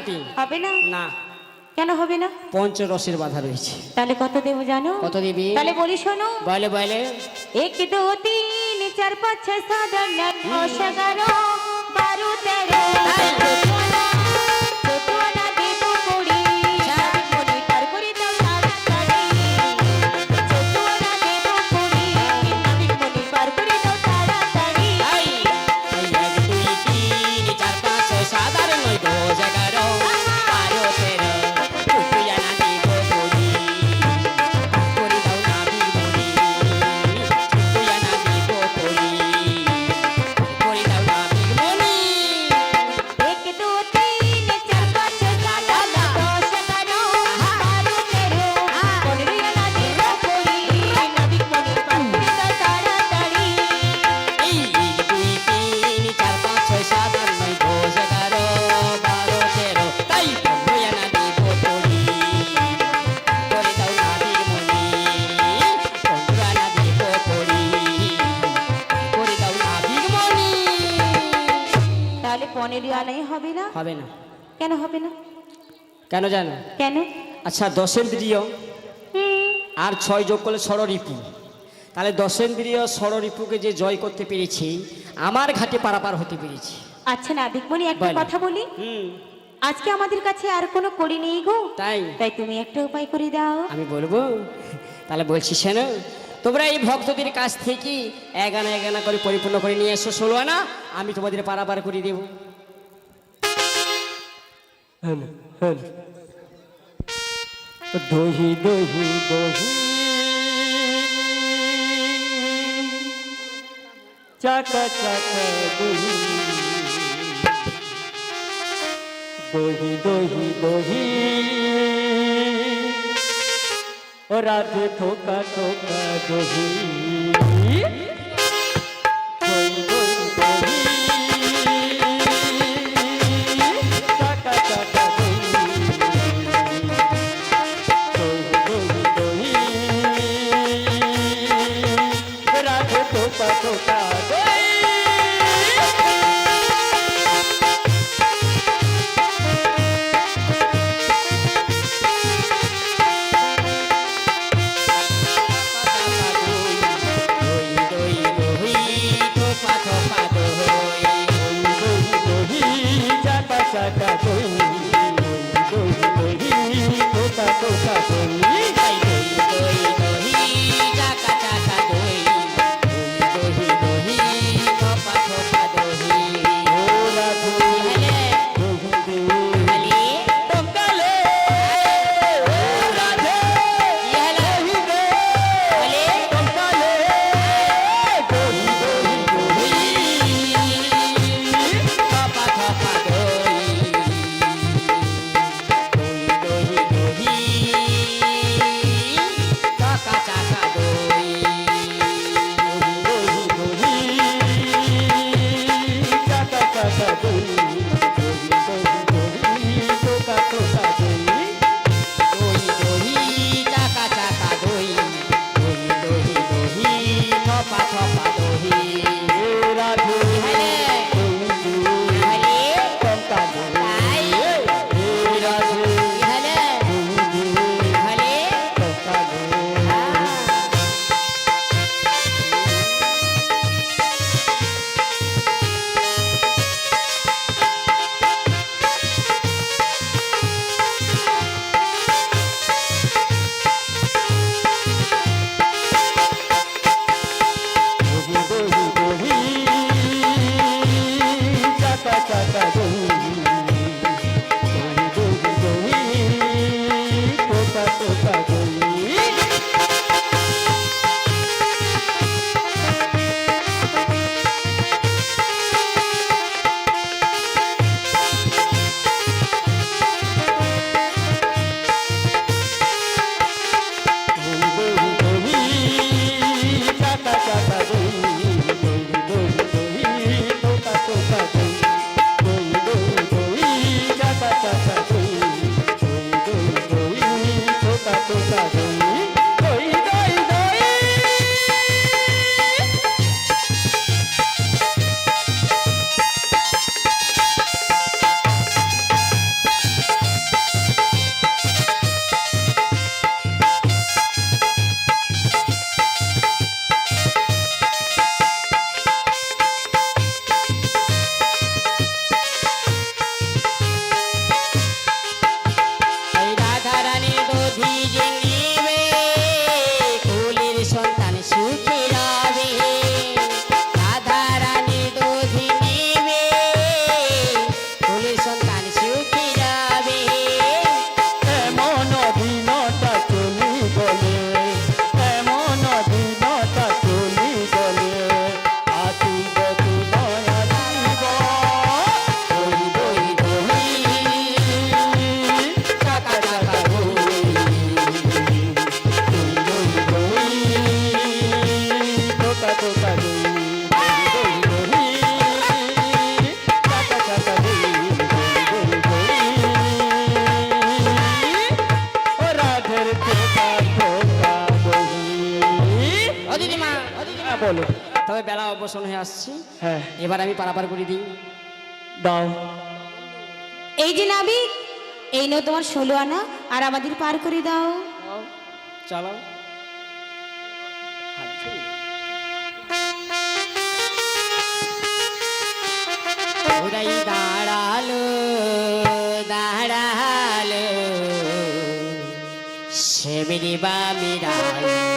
নাতি হবে না? না। কেন হবে না? পঞ্চরসের বাধা রয়েছে। তাহলে কত দেব জানো? কত দিবি? তাহলে বলি শোনো। বলে বলে। এক দু তিন চার পাঁচ ছয় সাত আট নয় দশ এগারো বারো তেরো হবে না। কেন হবে না? কেন জানো? কেন? আচ্ছা দশেন্দ্রিয় আর ছয় যোগ করলে ষড়রিপু তাহলে দশেন্দ্রিয় ষড়রিপুকে যে জয় করতে পেরেছি আমার ঘাটে পারাপার হতে পেরেছি। আচ্ছা না দেখবনি একটা কথা বলি? আজকে আমাদের কাছে আর কোনো করি নেই গো। তাই? তাই তুমি একটা উপায় করে দাও। আমি বলব? তাহলে বলছি শোন তোমরা এই ভক্তদের কাছ থেকে এগানা এগানা করে পরিপূর্ণ করে নিয়ে এসো ষোলো আনা আমি তোমাদের পারাপার করে দেবো। দহি দহি দহি। চাকা চাকা দহি। দহি দহি দহি। রাধে থোকা দহি দহি। বলো তবে বেলা অবসর হয়ে আসছি। হ্যাঁ। এবার আমি পারাপার করে দিই। দাও। এই যে নাবিক এই নো তোমার ষোলো আনা আর আমাদের পার করে দাও। চলো ওরাই দাঁড়াল দাঁড়াল সেমিনি বামিরাই দাঁড়াল